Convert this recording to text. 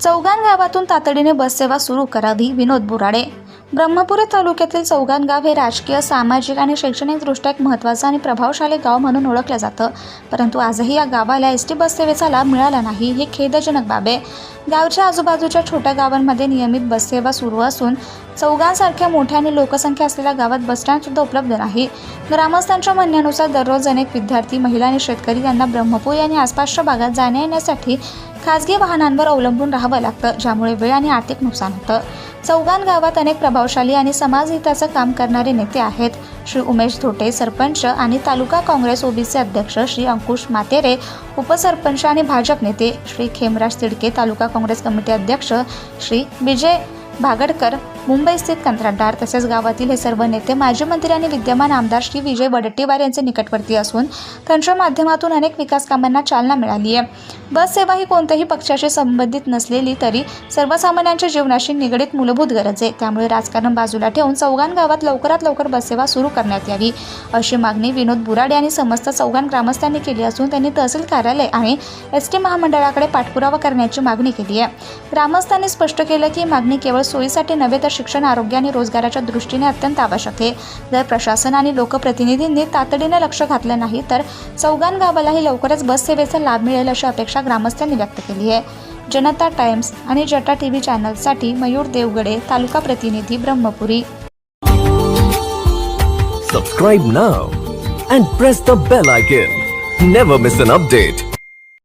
चौगान गावातून तातडीने बससेवा सुरू करावी विनोद बुराडे. ब्रह्मपुरी तालुक्यातील चौगान गाव हे राजकीय सामाजिक आणि शैक्षणिकदृष्ट्या एक महत्त्वाचं आणि प्रभावशाली गाव म्हणून ओळखलं जातं. परंतु आजही या गावाला एस टी बससेवेचा लाभ मिळाला नाही हे खेदजनक बाब आहे. गावच्या आजूबाजूच्या छोट्या गावांमध्ये नियमित बससेवा सुरू असून चौगांसारख्या मोठ्या आणि लोकसंख्या असलेल्या गावात बसस्टँडसुद्धा उपलब्ध नाही. ग्रामस्थांच्या म्हणण्यानुसार दररोज अनेक विद्यार्थी महिला आणि शेतकरी यांना ब्रह्मपुरी आणि आसपासच्या भागात जाण्या येण्यासाठी खाजगी वाहनांवर अवलंबून राहावं लागतं ज्यामुळे वेळ आणि आर्थिक नुकसान होतं. चौगान गावात अनेक प्रभावशाली आणि समाजहिताचं काम करणारे नेते आहेत. श्री उमेश धोटे सरपंच आणि तालुका काँग्रेस ओबीसी अध्यक्ष श्री अंकुश मातेरे उपसरपंच आणि भाजप नेते. श्री खेमराज तिडके तालुका काँग्रेस कमिटी अध्यक्ष. श्री विजय भागडकर मुंबई स्थित कंत्राटदार तसेच गावातील हे सर्व नेते माजी मंत्री आणि विद्यमान आमदार श्री विजय वडट्टीवार यांचे निकटवर्ती असून त्यांच्या माध्यमातून अनेक विकास कामांना चालना मिळाली आहे. बस सेवा ही कोणत्याही पक्षाशी संबंधित नसलेली तरी सर्वसामान्यांच्या जीवनाशी निगडीत मूलभूत गरज आहे. त्यामुळे राजकारण बाजूला ठेवून चौगान गावात लवकरात लवकर बससेवा सुरू करण्यात यावी. अशी मागणी विनोद बुराडे आणि समस्त चौगान ग्रामस्थांनी केली असून त्यांनी तहसील कार्यालय आणि एस टी महामंडळाकडे पाठपुरावा करण्याची मागणी केली आहे. ग्रामस्थांनी स्पष्ट केलं की मागणी केवळ सोयीसाठी नव्हे तर शिक्षण आरोग्य आणि रोजगाराच्या दृष्टीने अत्यंत आवश्यक आहे. जर प्रशासन आणि लोकप्रतिनिधींनी तातडीने लक्ष घातलं नाही तर चौगान गावालाही लवकरच बससेवेचा लाभ मिळेल अशी अपेक्षा ग्रामस्थांनी व्यक्त केली आहे. जनता टाइम्स आणि जटा टी व्ही चॅनलसाठी मयूर देवगडे तालुका प्रतिनिधी Brahmapuri. Subscribe now and press the bell icon never miss an update